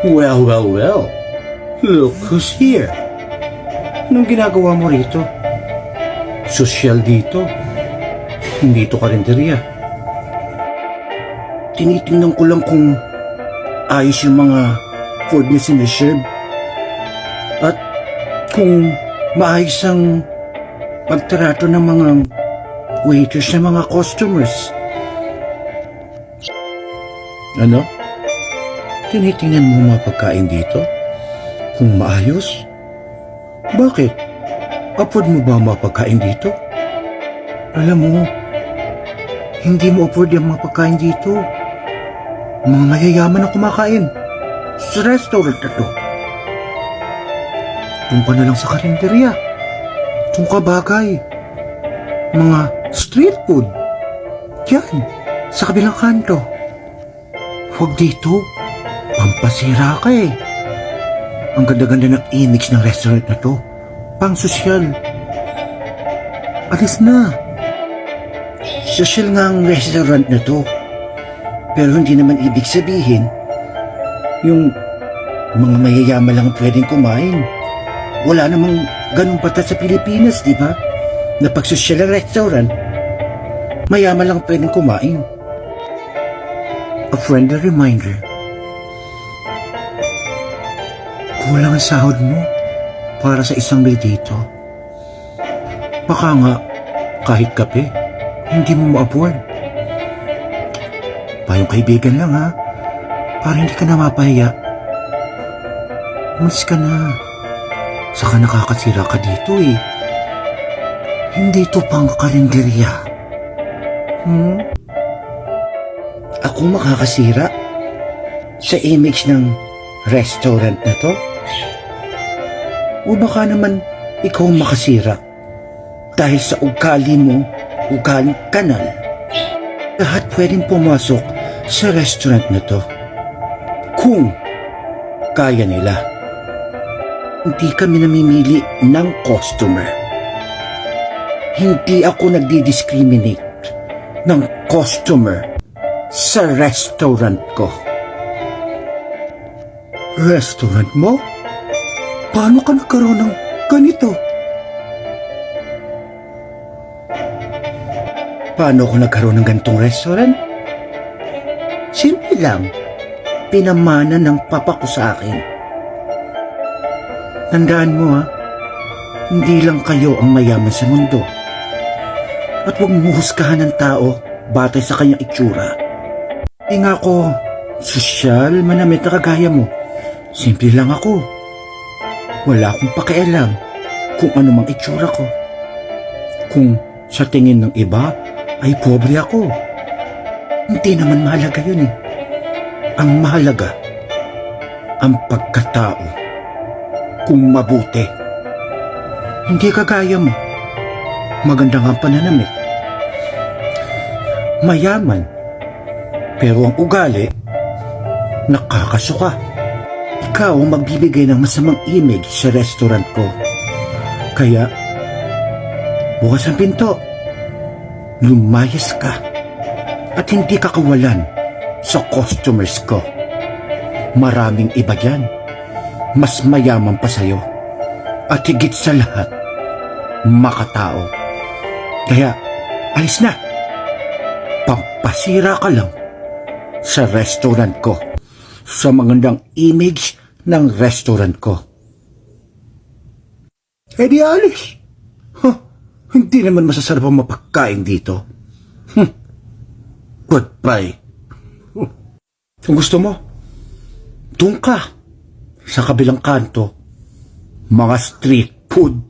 Well, well, well. Look who's here. Anong ginagawa mo rito? Sosyal dito. Hindi to karinderya. Tinitingnan ko lang kung ayos yung mga food na siniserve. At kung maayos ang pagtrato ng mga waiters sa mga customers. Ano? Tinitingnan mo mga pagkain dito? Kung maayos? Bakit? Upward mo ba mga pagkain dito? Alam mo, hindi mo upward ang mga pagkain dito. Mga mayayaman ang kumakain. Sa restaurant na to. Doon ka na lang sa karinderya. Doon ka bagay. Mga street food. Yan, sa kabilang kanto. Huwag dito. Pampasira ka eh. Ang ganda-ganda ng image ng restaurant na to. Pang sosyal. Alis na. Sosyal nga ang restaurant na to. Pero hindi naman ibig sabihin yung mga mayayaman lang ang pwedeng kumain. Wala namang ganun pata sa Pilipinas, di ba? Na pag sosyal ang restaurant, mayaman lang ang pwedeng kumain. A friendly reminder. Kulang ang sahod mo para sa isang meal dito. Baka nga, kahit kape, hindi mo ma-afford. Payong kaibigan lang ha, para hindi ka na mapahiya. Umalis ka na. Saka nakakasira ka dito eh. Hindi to pang karinderya. Hmm? Ako makakasira sa image ng restaurant na to? O baka naman ikaw makasira dahil sa ugali mo, ugaling kanal. Lahat pwedeng pumasok sa restaurant na to. Kung kaya nila. Hindi kami namimili ng customer. Hindi ako nagdi-discriminate ng customer sa restaurant ko. Restaurant mo? Paano ka nagkaroon ng ganito? Paano ako nagkaroon ng ganitong restaurant? Simple lang. Pinamana ng papa ko sa akin. Tandaan mo ha, hindi lang kayo ang mayaman sa mundo. At huwag mo husgahan ng tao batay sa kanyang itsura. Hindi nga ako sosyal, manamit na kagaya mo. Simple lang ako. Wala akong pakialam kung ano mang itsura ko. Kung sa tingin ng iba ay pobre ako. Hindi naman mahalaga yun eh. Ang mahalaga, ang pagkatao. Kung mabuti. Hindi kagaya mo. Maganda nga pananamit. Mayaman. Pero ang ugali, nakakasuka. Ikaw ang magbibigay ng masamang image sa restaurant ko. Kaya, bukas ang pinto. Lumayas ka. At hindi ka kawalan sa customers ko. Maraming iba dyan. Mas mayaman pa sa'yo. At higit sa lahat, makatao. Kaya, alis na. Pampasira ka lang sa restaurant ko. Sa magandang image ng restaurant ko. Eh di alis. Huh, hindi naman masasarap ang mapagkain dito. Hmm. Goodbye. Hmm. Kung gusto mo, doon ka. Sa kabilang kanto, mga street food.